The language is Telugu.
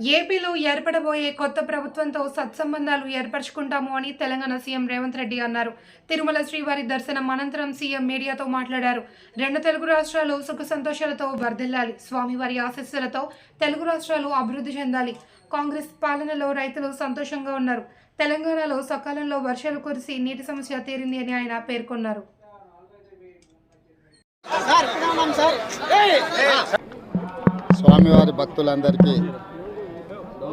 ఏపీలో ఏర్పడబోయే కొత్త ప్రభుత్వంతో సత్సంబంధాలు ఏర్పరచుకుంటాము అని తెలంగాణ సీఎం రేవంత్ రెడ్డి అన్నారు. తిరుమల శ్రీవారి దర్శనం అనంతరం సీఎం మీడియాతో మాట్లాడారు. రెండు తెలుగు రాష్ట్రాలు సుఖ సంతోషాలతో వర్ధిల్లాలి స్వామివారి ఆశీస్సులతో తెలుగు రాష్ట్రాలు అభివృద్ధి చెందాలి. కాంగ్రెస్ పాలనలో రైతులు సంతోషంగా ఉన్నారు. తెలంగాణలో సకాలంలో వర్షాలు కురిసి నీటి సమస్య తీరింది అని ఆయన పేర్కొన్నారు. స్వామివారి భక్తులందరికీ